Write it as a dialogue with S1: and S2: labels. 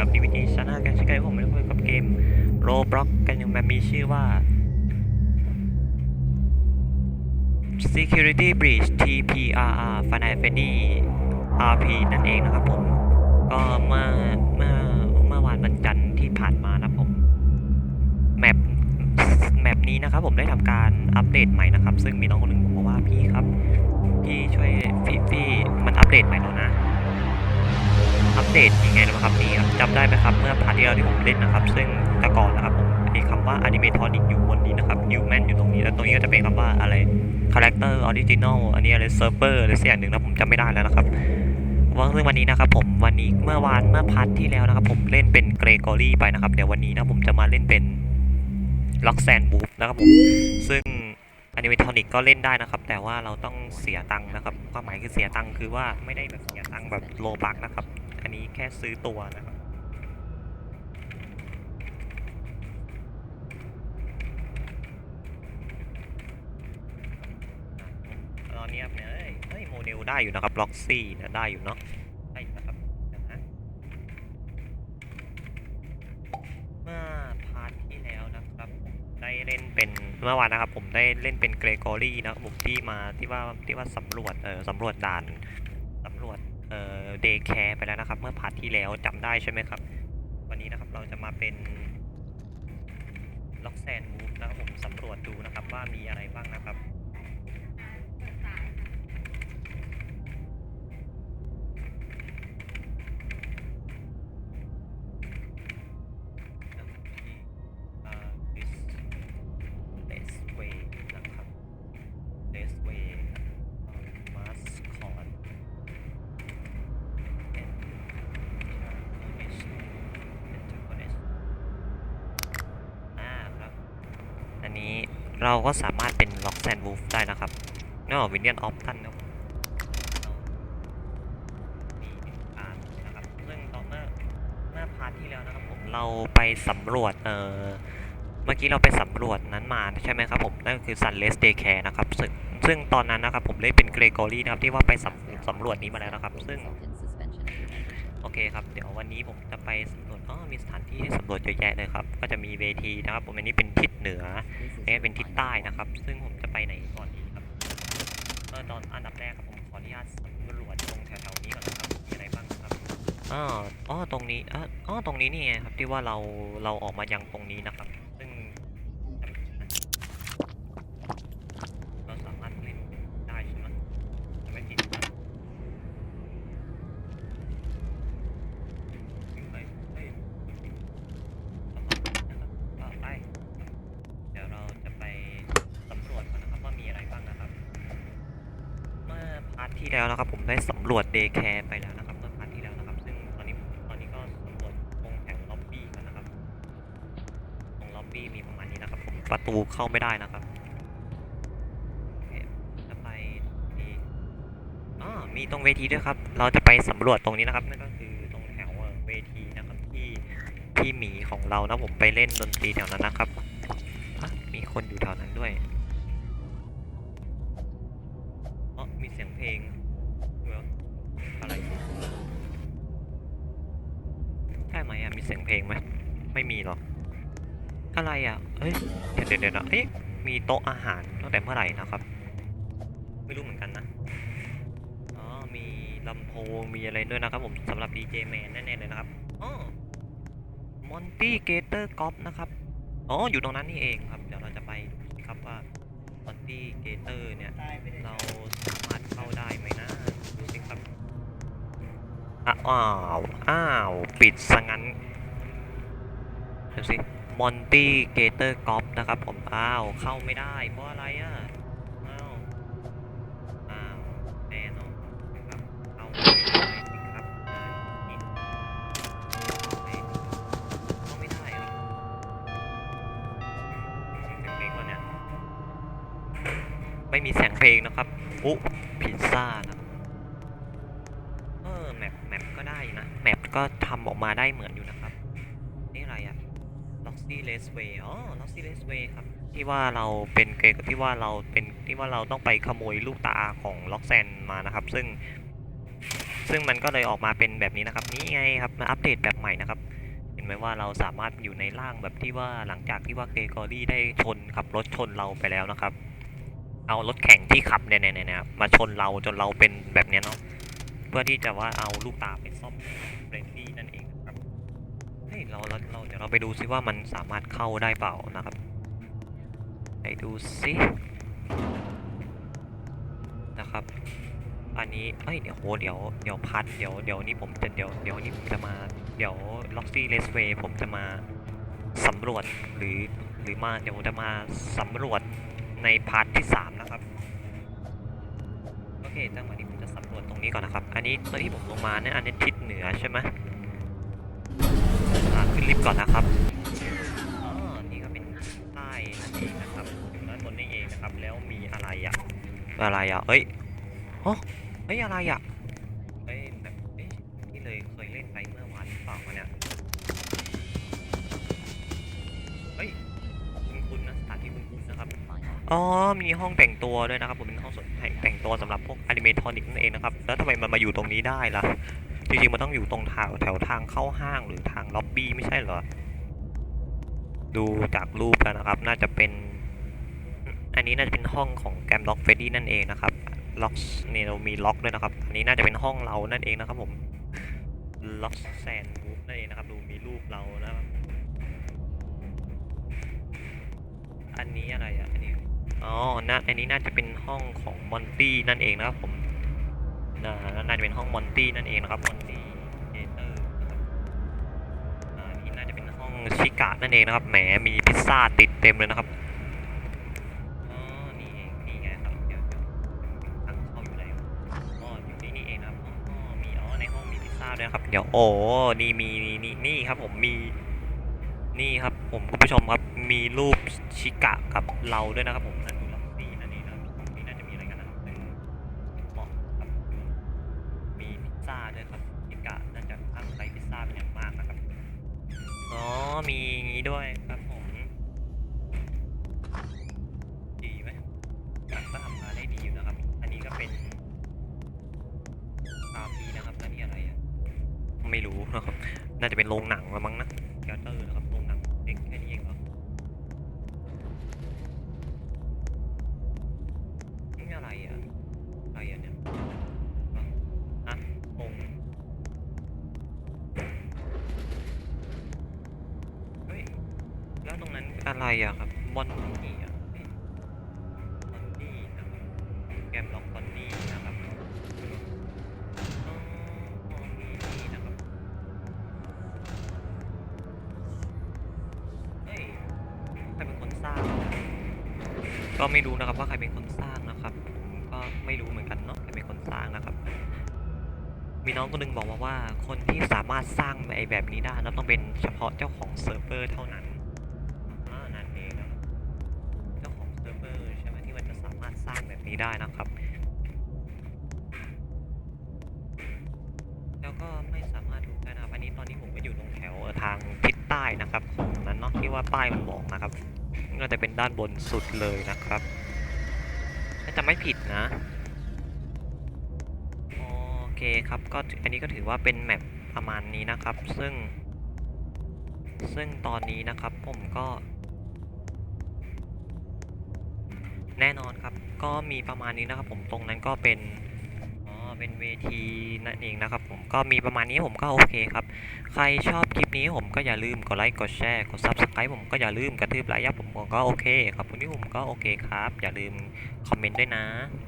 S1: กับ DVD ชาแนลกันเช่นเคยผมม่ได้คุยกับเกม Roblox กันยังแบบมีชื่อว่า Security Breach TPRR Final Fantasy RP นั่นเองนะครับผม ก็เมื่อเมื่อเมื่อวานวันจันทร์ที่ผ่านมานะครับผมแมปแมปนี้นะครับผมได้ทำการอัปเดตใหม่นะครับ ซึ่งมีน้องคน เดตยังไงรู้ไหมครับพี่ครับจำได้ไหมครับ เมื่อพาร์ทที่เราที่ผมเล่นนะครับ ซึ่งแต่ก่อนนะครับผมไอ้คำว่า animatronic อยู่บนนี้นะครับ human อยู่ตรงนี้ แล้วตรงนี้ก็จะเป็นคำว่าอะไร character original อันนี้อะไร server อะไรสักอย่างหนึ่งนะผมจำไม่ได้แล้วนะครับว่าซึ่งวันนี้นะครับผมวันนี้เมื่อวานเมื่อพาร์ทที่แล้วนะครับ ผมเล่นเป็นเกรกอรี่ไปนะครับเดี๋ยววันนี้นะผมจะมาเล่นเป็นล็อกแซนบูฟนะครับผมซึ่งอนิเมทอนิกก็เล่นได้นะครับ แต่ว่าเราต้องเสียตังค์นะครับความหมายคือเสียตังค์คือว่าไม่ได้แบบเสียตังค์แบบโลบักนะครับ อันนี้แค่ซื้อตัวนะครับตอนนี้เนี่ยเอ้ยเฮ้ยโมเดลได้อยู่นะครับล็อกซี่นี่ยได้อยู่เนาะได้อยู่นะครับเนะเมื่อพาร์ทที่แล้วนะครับผมได้เล่นเป็นเมื่อวานนะครับผมได้เล่นเป็นเกรกอรี่นะครับผมที่มาที่ว่าที่ว่าสำรวจเออสำรวจด่านสำรวจ เอ่อเดย์แคร์ไปแล้วนะครับ เมื่อพาร์ทที่แล้วจำได้ใช่ไหมครับ วันนี้นะครับเราจะมาเป็นล็อกแซนมูฟนะครับผมสำรวจดูนะครับว่ามีอะไรบ้างนะครับ เราก็สามารถเป็น lock and wolf ได้นะครับนอกวินเนียนออฟทันนะครับมีอ่านนะครับซึ่งตอนเมื่อเมื่อพาร์ทที่แล้วนะครับผมเราไปสำรวจ เออเมื่อกี้เราไปสำรวจนั้นมาใช่ไหมครับผม นั่นคือ Sunless Daycare นะครับ ซึ่งซึ่งตอนนั้นนะครับผมได้เป็นเกรกอรี่นะครับที่ว่าไปสำสำรวจนี้มาแล้วนะครับ ซึ่ง โอเคครับ เดี๋ยววันนี้ผมจะไปสำรวจอ๋อมีสถานที่ให้สำรวจเยอะแยะเลยครับ ก็จะมีเวทีนะครับ ผมอันนี้เป็นทิศเหนืออันนี้เป็นทิศใต้นะครับ ซึ่งผมจะไปไหนก่อนดีครับเออตอนอันดับแรกครับผมขออนุญาตสำรวจตรงแถวๆนี้ก่อนนะครับมีอะไรบ้างครับอ๋ออ๋อตรงนี้อ๋อตรงนี้นี่ไงครับที่ว่าเราเราออกมายังตรงนี้นะครับ ซึ่งเราสามารถเล่นได้ใช่ไหมจะไม่ผิดนะเฮ้ยเฮ้ยสำรวจนะครับอะไป เดี๋ยวเราจะไปสำรวจก่อนนะครับว่ามีอะไรบ้างนะครับ เมื่อพาร์ ที่แล้วนะครับ ผมได้สำรวจเดย์แคร์ไปแล้วนะครับเมื่อพาร์ทที่แล้วนะครับ ซึ่งตอนนี้ตอนนี้ก็สำรวจตรงแถวล็อบบี้กันนะครับตรงล็อบบี้มีประมาณนี้นะครับ ผมประตูเข้าไม่ได้นะครับจะไปที่อ๋อมีตรงเวทีด้วยครับ เราจะไปสำรวจตรงนี้นะครับนั่นก็คือตรงแถวเวทีนะครับที่ที่หมีของเรานะผมไปเล่นดนตรีแถวนั้นนะครับมีคนอยู่แถวนั้นด้วยอ๋อมีเสียงเพลงเดี๋ยวอะไรใช่ไห มีเสียงเพลงไหมไม่มีหรอกอะไรอะเฮ้ยเดี๋ยวเดี๋ยวนะเอ๊ะมีโต๊ะอาหารตั้งแต่เมื่อไหร่นะครับ ไม่รู้เหมือนกันนะอ๋อมีลำโพงมีอะไรด้วยนะครับผมสำหรับดีเจแมนแน่ๆเลยนะครับอ๋อมอนตี้เกเตอร์กอฟนะครับอ๋ออยู่ตรงนั้นนี่เองครับ เดี๋ยวเราจะไปดูสิครับว่ามอนตี้เกเตอร์เนี่ยเราสามารถเข้าได้ไหมนะดูสิครับอ้าวอ้าวปิดซะงั้น ดูสิมอนตี้เกเตอร์กอฟนะครับผม อ้าว เข้าไม่ได้ เพราะอะไรอะ อ้าว อ้าวแน่นอนนะครับเข้าไม่ได้ครับอ่านี่เฮ้ยเข้าไม่ได้เหรอมีเสียงเพลงก่อนเนี่ย ไม่มีเสียงเพลงนะครับ อุ๊พิซซ่านะเออแมปแมปก็ได้นะ แมปก็ทำออกมาได้เหมือนอยู่นะครับ นี่อะไรอะ Loxy Raceway อ๋อ Loxy Raceway ครับ ที่ว่าเราเป็นเกมที่ว่าเราเป็นที่ว่าเราต้องไปขโมยลูกตาของล็อกแซนมานะครับ ซึ่ง ซึ่งมันก็เลยออกมาเป็นแบบนี้นะครับ นี่ไงครับมาอัปเดตแบบใหม่นะครับ เห็นไหมว่าเราสามารถอยู่ในร่างแบบที่ว่าหลังจากที่ว่าเกรกอรี่ได้ชนขับรถชนเราไปแล้วนะครับ เอารถแข่งที่ขับเนี่ยเนี่ยเนี่ยมาชนเราจนเราเป็นแบบเนี้ยเนาะ เพื่อที่จะว่าเอาลูกตาไปซ่อมเบรนดี้นั่นเอง เฮ้ยเราเราเราเดี๋ยวเราไปดูซิว่ามันสามารถเข้าได้เปล่านะครับไปดูซินะครับ อันนี้เอ้ยเดี๋ยวโหเดี๋ยวเดี๋ยวพัดเดี๋ยวเดี๋ยวนี้ผมจะเดี๋ยวเดี๋ยวนี้ผมจะมาเดี๋ยวล็อกซี่เลสเวย์ผมจะมาสำรวจหรือหรือมาเดี๋ยวผมจะมาสำรวจในพาร์ทที่ 3 นะครับ โอเคจังหวะนี้ผมจะสำรวจตรงนี้ก่อนนะครับ อันนี้ตอนที่ผมลงมาเนี่ยอันนี้ทิศเหนือใช่ไหม ขึ้นลิฟต์ก่อนนะครับอ๋อนี่ก็เป็นใต้นั่นเองนะครับอยู่ด้านบนนี่เองนะครับ แล้วมีอะไรอะ อะไรอะเฮ้ยฮะเฮ้ยอะไรอะเฮ้ยแบบเอ๊ะที่เลยเคยเล่นไปเมื่อวานหรือเปล่าวะเนี่ย เฮ้ย คุ้นๆนะสถานที่คุ้นๆนะครับ อ๋อ มีห้องแต่งตัวด้วยนะครับ ผมเป็นห้องส่วนแต่งตัวสำหรับพวกอนิเมทอนิกนั่นเองนะครับ แล้วทำไมมันมาอยู่ตรงนี้ได้ล่ะ จริงๆมันต้องอยู่ตรงทางแถวทางเข้าห้างหรือทางล็อบบี้ไม่ใช่เหรอ ดูจากรูปแล้วนะครับ น่าจะเป็น อันนี้น่าจะเป็นห้องของแกมล็อกเฟดดี้นั่นเองนะครับ ล็อกเนี่ยเรามีล็อกด้วยนะครับ อันนี้น่าจะเป็นห้องเรานั่นเองนะครับผมล็อกแซนวูฟนั่นเองนะครับ ดูมีรูปเรานะครับ อันนี้อะไรอะ อันนี้ อ๋อน่าอันนี้น่าจะเป็นห้องของมอนตี้นั่นเองนะครับผม น่าจะเป็นห้องมอนตี้นั่นเองนะครับมอนตี้เอเตอร์นี่น่าจะเป็นห้องชิกะนั่นเองนะครับ แหมมีพิซซ่าติดเต็มเลยนะครับอ๋อนี่เองนี่ไงครับเดี๋ยวเดี๋ยวทางเขาอยู่ไหนวะอ๋ออยู่นี่นี่เองครับอ๋อมีอ๋อในห้องมีพิซซ่าด้วยนะครับเดี๋ยวโอ้นี่มีนี่นี่นี่ครับผมมีนี่ครับผมคุณผู้ชมครับมีรูปชิกะกับเราด้วยนะครับผม พิซซ่าด้วยครับชิกะน่าจะตั้งใจพิซซ่าเป็นอย่างมากนะครับ อ๋อ มีอย่างนี้ด้วยครับผม ดีไหมก็ทำมาได้ดีอยู่นะครับ อันนี้ก็เป็นอาพีนะครับแล้วนี่อะไรอะ ไม่รู้นะครับ น่าจะเป็นโรงหนังละมั้งนะเกเตอร์นะครับ อะไรอะครับบอนนี่อะบอนนี่นะครับแกมล็อกบอนนี่นะครับอ๋อนี่นะครับเฮ้ยใครเป็นคนสร้าง ก็ไม่รู้นะครับว่าใครเป็นคนสร้างนะครับผมก็ไม่รู้เหมือนกันเนาะใครเป็นคนสร้างนะครับ มีน้องคนหนึงบอกมาว่า คนที่สามารถสร้างไอ้แบบนี้ได้นะต้องเป็นเฉพาะเจ้าของเซิร์ฟเวอร์เท่านั้น นี้ได้นะครับ แล้วก็ไม่สามารถดูได้นะครับอันนี้ตอนนี้ผมก็อยู่ตรงแถวทางทิศใต้นะครับของนั้นเนาะที่ว่าป้ายมันบอกนะครับก็จะเป็นด้านบนสุดเลยนะครับถ้าจะไม่ผิดนะโอเคครับก็อันนี้ก็ถือว่าเป็นแมปประมาณนี้นะครับ ซึ่ง ซึ่งตอนนี้นะครับผมก็ แน่นอนครับ ก็มีประมาณนี้นะครับ ผมตรงนั้นก็เป็นอ๋อเป็นเวทีนั่นเองนะครับ ผมก็มีประมาณนี้ผมก็โอเคครับ ใครชอบคลิปนี้ผมก็อย่าลืมกดไลค์กดแชร์กด subscribe ผมก็อย่าลืมกระทืบไลค์ยับผมก็โอเคครับวันนี้ผมก็โอเคครับ อย่าลืมคอมเมนต์ด้วยนะ